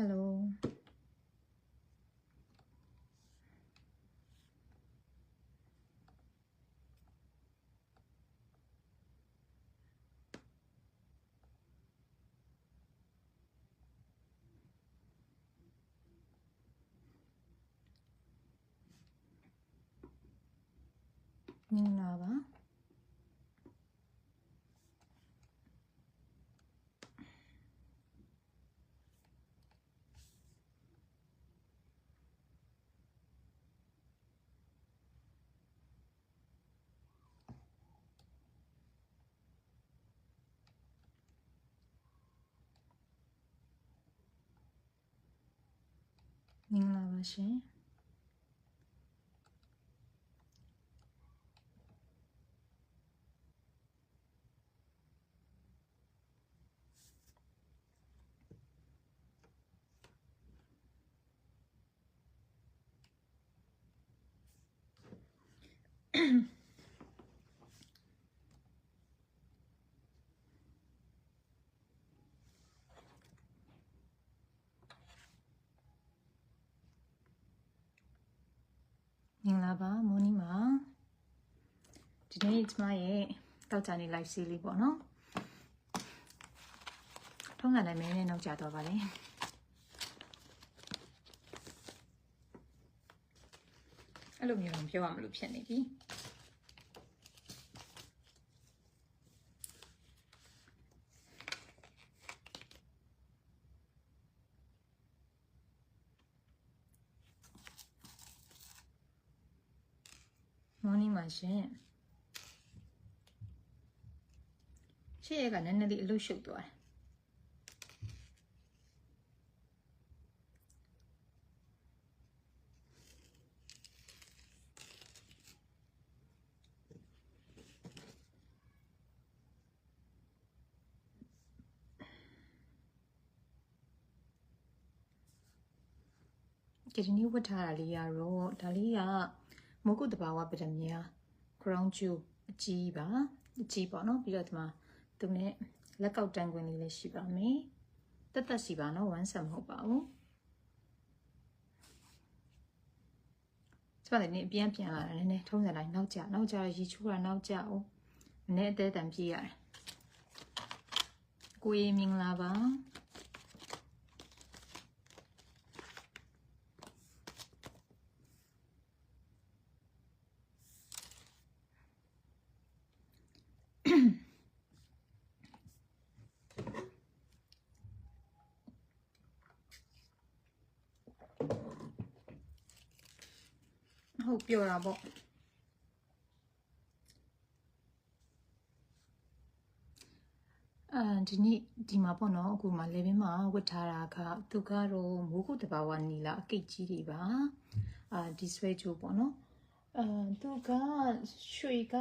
Hello မ မင်္ဂလာပါရှင်မ င်္ဂလာပါမိုးနီမာဒီနေ့ကျမရဲ့တောက်ချာနေ live စီးလေးပေါ့နော်ထုံးစံတိုင်းမင်းနဲ့နောက်ကျတော့ပါလေအဲ့လိုမျိုးတော့ပြောရမလို့ဖြစ်နေပြီ မော်နီမှာရှင်ရှေ့ရကနည်းနည်းလေးအလုရှုပ်သွားတယ်ဒီနေ့ဝတ်ထားတာလေးကတော့ဒါလေးက မုတ်ကုတ်တဘာဝပဒမြာ crown jewel အကြီးပါအကြီးပေါ့နော်ပြီးတော့ဒီမှာသူနဲ့လက်ကောက်တန်းခွင်လေးလည်းရှိပါမယ်တက်တက်စီပါနော်ဝမ်းဆက်မဟုတ်ပါဘူးစပါတဲ့နေ့အပြန်ပြန်လာတယ်နည်းနည်းထုံးစံတိုင်းနောက်ကျနောက်ကျရေချိုးတာနောက်ကျအောင်နည်းအသေးတန်ပြေးရတယ်ကိုရေမင်္ဂလာပါ ဟုတ်ပြောတာပေါ့အဲဒီနေ့ဒီမှာပေါ့နော်အခုမှလေဘင်းမှာဝတ်ထားတာကသူကတော့မိုးကုတ်တဘာဝနီလာအကိတ်ကြီးတွေပါအာဒီဆွဲချိုးပေါ့နော်အာသူကရွှေက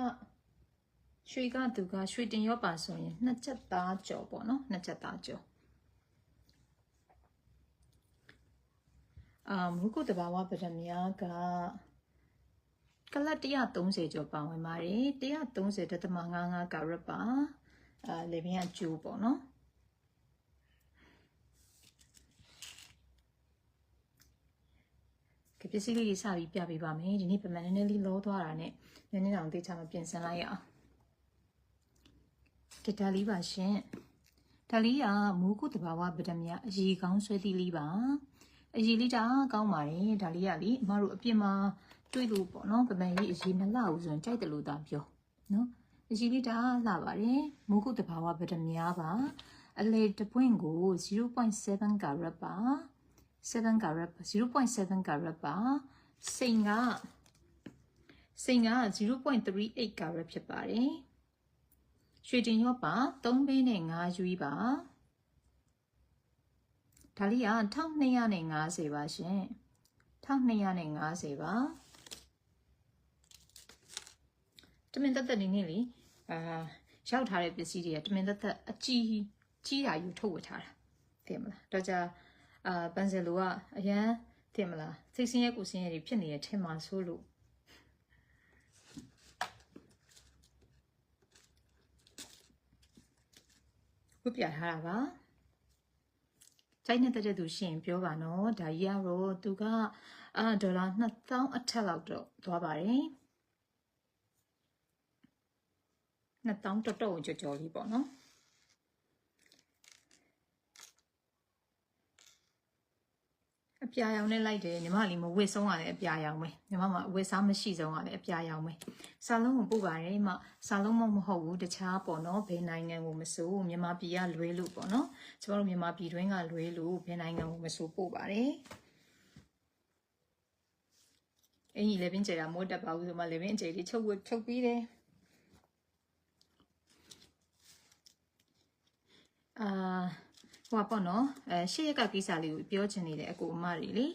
ရွှေကသူကရွှေတင်ရောပါဆိုရင်နှစ်ချက်သားကြော်ပေါ့နော်နှစ်ချက်သားကြော်အာမိုးကုတ်တဘာဝပဒမြာက ကလတ်130ကျော်ပါဝင်ပါတယ်130.55ကရက်ပါအာလေဘင်းကကျိုးပေါ့နော်ကပစ္စည်းလေးတွေစပြီးပြပေးပါမယ်ဒီနေ့ပမာဏနည်းနည်းလေးလောသွားတာနဲ့နည်းနည်းတောင်သိချမပြင်ဆင်လိုက်ရအောင်တတလေးပါရှင်ဒါလေးကမိုးကုတဘာဝဗဒမြအရီကောင်းဆွဲသီးလေးပါအရီလေးတာကောင်းပါတယ်ဒါလေးကလေအမတို့အပြင်မှာ တွေးလို့ပေါ့နော်ပပန်ကြီးအရေးမလှဘူးဆိုရင်ကြိုက်တယ်လို့သာပြောနော်အရေးလေးဒါလှပါတယ်မိုးကုတ်တဘာဝဗဒများပါအလေတပွင့်ကို0.7ကာရက်ပါ7ကာရက်0.7ကာရက်ပါစိန်ကစိန်က0.38ကာရက်ဖြစ်ပါတယ်ရွှေတင်ရောပါ3ဘင်းနဲ့5ယူပါဒါလေးက1250ပါရှင်1250ပါ တမင်တက်တက်နေနေလေအာရောက်ထားတဲ့ပစ္စည်းတွေကတမင်တက်တက်အကြီးကြီးတာယူထုတ်ဝထားတာသိမလားတော့ကြအာပန်ဆယ်လိုကအရန်သိမလားစိတ်ဆင်းရဲကိုဆင်းရဲတွေဖြစ်နေတဲ့ထင်မှာဆိုလို့ဝတ်ပြထားတာပါစိုက်နေတဲ့သူရှင်ပြောပါနော်ဒါကြီးကတော့သူကအာဒေါ်လာ2000အထက်လောက်တော့သွားပါတယ် 2000တော်တော်ကြော်ကြော်လေးပေါ့နော်အပြာရောင်နဲ့လိုက်တယ်ညီမလေးမဝစ်ဆုံးရတယ်အပြာရောင်ပဲညီမမှာအဝစ်စားမရှိဆုံးရတယ်အပြာရောင်ပဲစာလုံးကိုပို့ပါတယ်မစာလုံးမမဟုတ်ဘူးတခြားပေါ့နော်ဘယ်နိုင်ငံကိုမဆိုမြန်မာပြည်ကလွဲလို့ပေါ့နော်ကျမတို့မြန်မာပြည်တွင်းကလွဲလို့ဘယ်နိုင်ငံကိုမဆိုပို့ပါတယ်အင်ကြီးလည်းပင်ကျတာမိုးတက်ပါဘူးဆိုမှလည်းပင်ကျလေးချုပ်ဝချုပ်ပြီးတယ် အာဟိုပါပေါ့နော်အဲရှေ့ရက်ကကိစ္စလေးကိုပြောချင်နေတယ်အကိုအမတွေလေ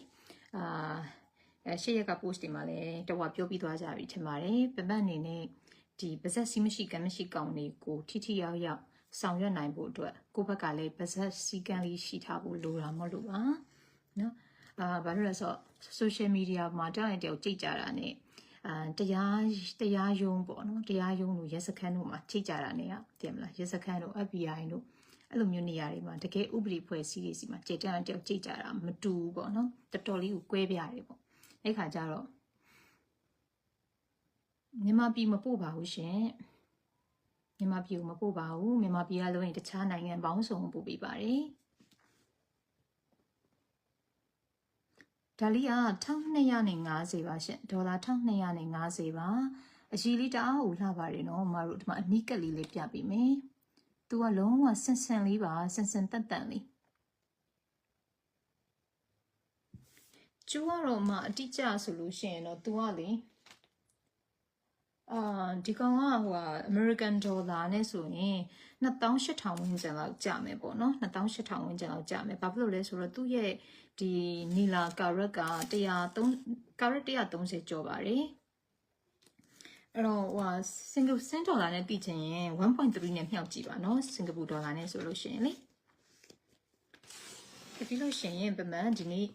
အာအဲရှေ့ရက်က post တွေမှာလည်းတော့ပြောပြီးသွားကြပြီထင်ပါတယ်ပပတ်အနေနဲ့ဒီပါဇက်စီမရှိကမ်းမရှိကောင်တွေကိုထိထိရောက်ရောက်ဆောင်ရွက်နိုင်ဖို့အတွက်ကိုယ့်ဘက်ကလည်းပါဇက်စီကမ်းလေးရှိထားဖို့လိုတာမဟုတ်လို့ပါနော်အာဘာလို့လဲဆိုတော့ social media မှာတောင်းရင်တယောက်ကြိတ်ကြတာ ਨੇ အာတရားတရားယုံပေါ့နော်တရားယုံလို့ရက်စခန်းတို့မှာချိတ်ကြတာ ਨੇ อ่ะသိမလားရက်စခန်းတို့ FBI တို့ အဲ့လိုမျိုးနေရာတွေမှာတကယ်ဥပဒေဖွဲ့စည်းတွေစီမှာကြည်တန်းတယောက်ကြိတ်ကြတာမတူဘူးပေါ့နော်တော်တော်လေးကိုကွဲပြားတယ်ပေါ့အဲ့ခါကျတော့မြန်မာပြည်မပို့ပါဘူးရှင်မြန်မာပြည်ကိုမပို့ပါဘူးမြန်မာပြည်ကလုံးရင်တခြားနိုင်ငံပေါင်းစုံပို့ပေးပါတယ်ဒါလီက1250ပါရှင်ဒေါ်လာ1250ပါအကြီးလေးတအားကိုလှပါတယ်နော်မတို့ဒီမှာအနိကက်လေးလေးပြပေးမယ် သူကလုံးဝဆင်ဆင်လေးပါဆင်ဆင်တက်တက်လေးကျိုးကတော့မှအတိကျဆိုလို့ရှိရင်တော့ तू ကလေအာဒီကောင်ကဟိုဟာ American Dollar နဲ့ဆိုရင်2800ဝန်းကျင်လောက်ကျမယ်ပေါ့နော်2800ဝန်းကျင်လောက်ကျမယ်ဘာဖြစ်လို့လဲဆိုတော့သူ့ရဲ့ဒီနီလာကာရက်က103ကာရက်130ကျော်ပါတယ် အဲ့တော့ဟိုစင်ကာစင်ဒေါ်လာနဲ့တည်ချင်ရင်1.3နဲ့မြှောက်ကြည့်ပါနော်စင်ကာပူဒေါ်လာနဲ့ဆိုလို့ရှိရင်လေဒီလိုရှင်ရင်ပမန်ဒီနေ့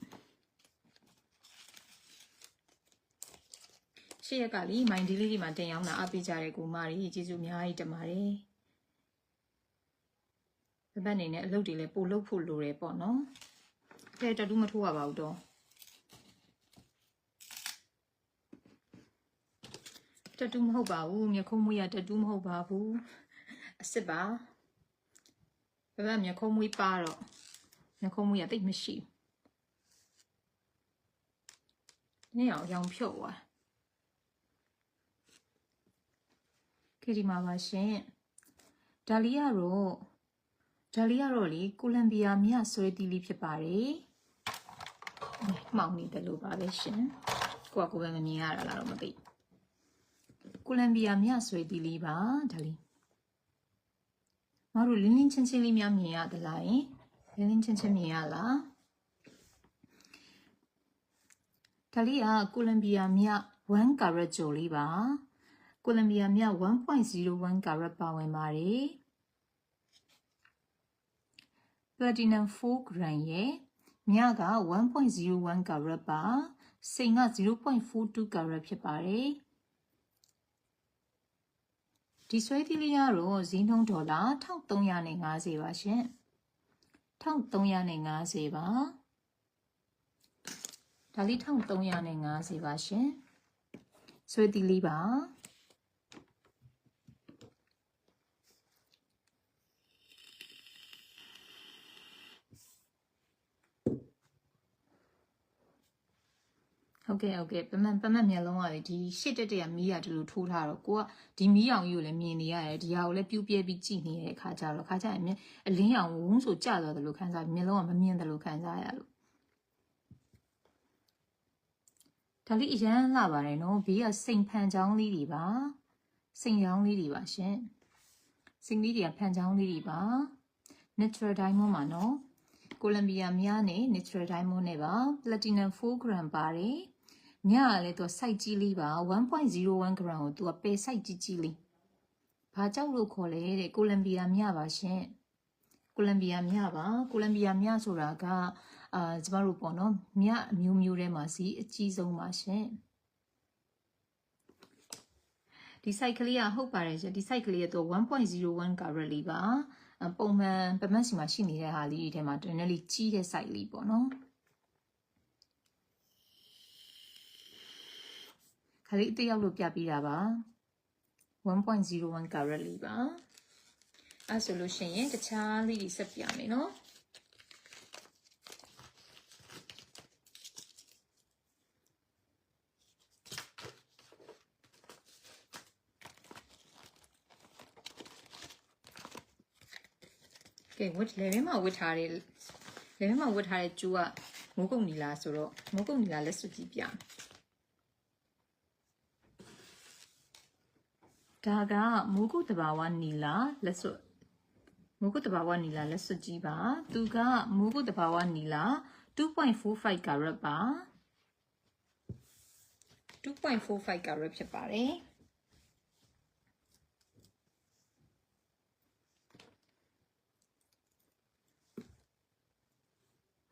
ရှေ့ရက်ကလေမိုင်းဒီလေးတွေမှာတင်ရောက်တာအပေးကြတဲ့ကိုမကြီးကျေးဇူးအများကြီးတင်ပါတယ်ပပတ်နေနဲ့အလုပ်တွေလည်းပို့လုပ်ဖို့လိုတယ်ပေါ့နော်တဲ့တတူးမထိုးရပါဘူးတော့ တတူးမဟုတ်ပါဘူးမြခုံးမွေးရတတူးမဟုတ်ပါဘူးအစ်စ်ပါဘယ်မြခုံးမွေးပါတော့မြခုံးမွေးရတိတ်မရှိနေအောင်ရောင်ဖြုတ်သွားခေဒီမှာပါရှင်ဒါလီယာတော့ဒါလီယာတော့လေကိုလံဘီယာမြဆွဲတီးလေးဖြစ်ပါတယ်မှောင်နေတယ်လို့ပါပဲရှင်ကိုကကိုပဲမမြင်ရတာလားတော့မသိ ကိုလံဘီယာမြဆွဲတီးလေးပါဒါလီမတို့လင်းလင်းချင်းချင်းလေးများမြင်ရသလားယင်လင်းလင်းချင်းချင်းမြင်ရလားဒါလီကကိုလံဘီယာမြ1 carat ကျော်လေးပါကိုလံဘီယာမြ1.01 carat ပါဝင်ပါတယ် platinum 4 gram ရဲ့မြက1.01 carat ပါစိန်က0.42 carat ဖြစ်ပါတယ် ဒီဆွဲသီးလေးကတော့ဈေးနှုန်းဒေါ်လာ1350ပါရှင်1350ပါဒါလေး1350ပါရှင်ဆွဲသီးလေးပါ ဟုတ်ကဲ့ဟုတ်ကဲ့ပမန်ပမန်မျက်လုံးကလေဒီရှစ်တက်တရမီးရဒီလိုထိုးထားတော့ကိုကဒီမီးရောင်ကြီးကိုလည်းမြင်နေရတယ်ဒီဟာကိုလည်းပြူးပြဲပြီးကြည့်နေတဲ့အခါကျတော့ခါကျရင်အလင်းရောင်ဝုန်းဆိုကျသွားတယ်လို့ခံစားမျက်လုံးကမမြင်တယ်လို့ခံစားရလို့ဒါလေးအရန်လာပါတယ်နော်ဘေးကစိန်ဖန်ချောင်းလေးတွေပါစိန်ချောင်းလေးတွေပါရှင်စိန်လေးတွေကဖန်ချောင်းလေးတွေပါ natural diamond မှာနော်ကိုလံဘီယာများနဲ့ natural diamond နဲ့ပါ platinum 4 gram ပါတယ် ညကလည်းသူ site ကြီးလေးပါ1.01 gram ကိုသူကပယ် site ကြီးကြီးလေးဘာကြောက်လို့ခေါ်လဲတဲ့ကိုလံဘီယာမြပါရှင်ကိုလံဘီယာမြပါကိုလံဘီယာမြဆိုတာကအာကျမတို့ပေါ့နော်မြအမျိုးမျိုးထဲမှာစီအကြီးဆုံးပါရှင်ဒီ site ကလေးကဟုတ်ပါတယ်ရှင်ဒီ site ကလေးကတော့1.01 carat လေးပါအပုံမှန်ပမတ်စီမှာရှိနေတဲ့ဟာလေးတွေထဲမှာတနည်းလေးကြီးတဲ့ site လေးပေါ့နော် ခါလေးအတစ်ယောက်လို့ပြပေးတာပါ1.01 carat လေးပါအဲဆိုလို့ရှိရင်တခြားလေးတွေဆက်ပြမယ်နော်ကဲဝတ်လေထဲမှာဝတ်ထားတဲ့လေထဲမှာဝတ်ထားတဲ့ကျူကမိုးကုတ်နီလာဆိုတော့မိုးကုတ်နီလာလက်စွပ်ကြည့်ပြမယ် ဒါကမိုးကုတ်တဘာဝနီလာလက်စွပ်မိုးကုတ်တဘာဝနီလာလက်စွပ်ကြီးပါသူကမိုးကုတ်တဘာဝနီလာ2.45 carat ပါ2.45 carat ဖြစ်ပါတယ်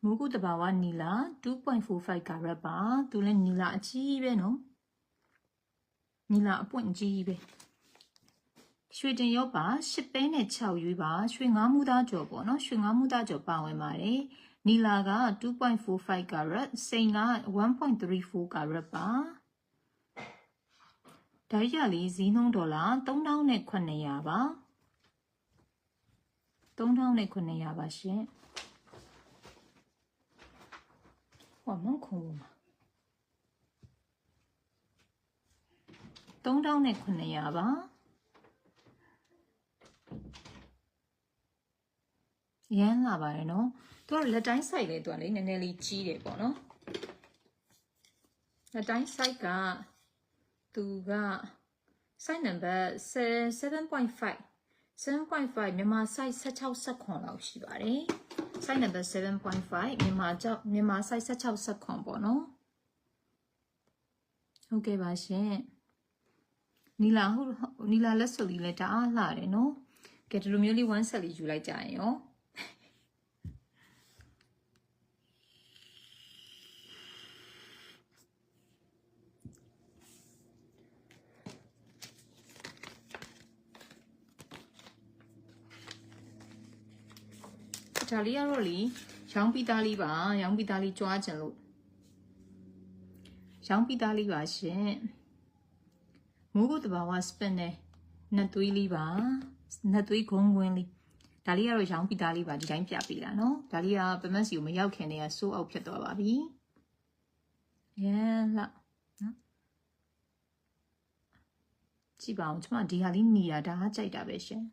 မုကုတဘာဝနီလာ2.45 carat ပါသူလည်းနီလာအကြီးပဲနော်နီလာအပွင့်ကြီးပဲ ရွှေတင်ရောပါ10ပဲနဲ့6ရွေးပါရွှေ9မူသားကျော်ပေါ့နော်ရွှေ9မူသားကျော်ပါဝင်ပါတယ်နီလာက2.45 carat စိန်က1.34 carat ပါဒါရီရလေးဈေးနှုန်းဒေါ်လာ3900ပါ3900ပါရှင်ဟောမခုံမှာ3900ပါ ရမ်းလာပါတယ်နော်သူကလက်တိုင်း site လေးသူကလေနည်းနည်းလေးကြီးတယ်ပေါ့နော်လက်တိုင်း site ကသူက site number 7.5 7.5မြန်မာ site 16 16လောက်ရှိပါတယ် site number 7.5မြန်မာကြောင့်မြန်မာ site 16 16ပေါ့နော်ဟုတ်ကဲ့ပါရှင်နီလာဟုတ်နီလာလက်စုပ်လေးလည်းတအားလှတယ်နော်ကဲဒီလိုမျိုးလေး1 set လေးယူလိုက်ကြရင်ရော ဒါလေးကတော့လေရောင်းပြီးသားလေးပါရောင်းပြီးသားလေးကြွားကျင်လို့ရောင်းပြီးသားလေးပါရှင်မိုးကုတ်တဘာဝစပင်နဲ့နှစ်သွေးလေးပါနှစ်သွေးဂုံးကွင်းလေးဒါလေးကတော့ရောင်းပြီးသားလေးပါဒီတိုင်းပြပေးတာနော်ဒါလေးကပမတ်စီကိုမရောက်ခင်တည်းကစိုးအောက်ဖြစ်သွားပါပြီရန်လာနော်ကြည့်ပါအောင်ကျွန်မဒီဟာလေးညီတာဒါကကြိုက်တာပဲရှင်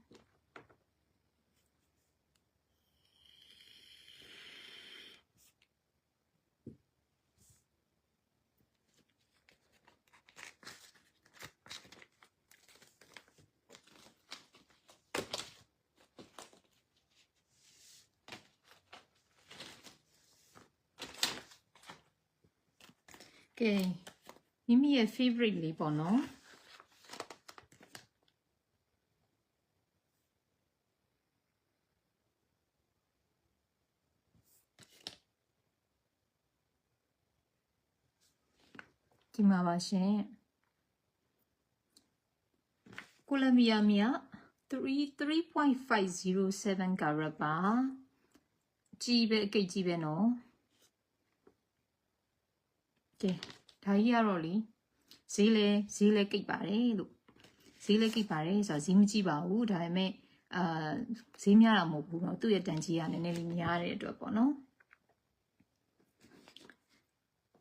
ကဲမိမိရဲ့ favorite လေးပေါ့နော်ဒီမှာပါရှင်ကိုလံဘီယာမြ3 3.507 carat ပါကြီးပဲအကိတ်ကြီးပဲနော်ကဲ ဒါကြီးကတော့လေဈေးလဲဈေးလဲကိတ်ပါတယ်လို့ဈေးလဲကိတ်ပါတယ်ဆိုတော့ဈေးမကြည့်ပါဘူးဒါပေမဲ့အာဈေးများတာမဟုတ်ဘူးเนาะသူ့ရဲ့တန်ကြီးကနည်းနည်းလေးများတဲ့အတွက်ပေါ့နော်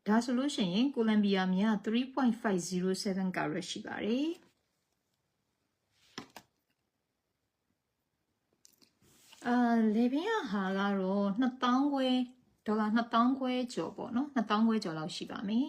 ဒါဆိုလို့ရှိရင်ကိုလံဘီယာမြ3.507 carat ရှိပါတယ်အာလေဘင်းဟာကတော့2000ခွဲဒေါ်လာ2000ခွဲကျော်ပေါ့နော်2000ခွဲကျော်လောက်ရှိပါမယ်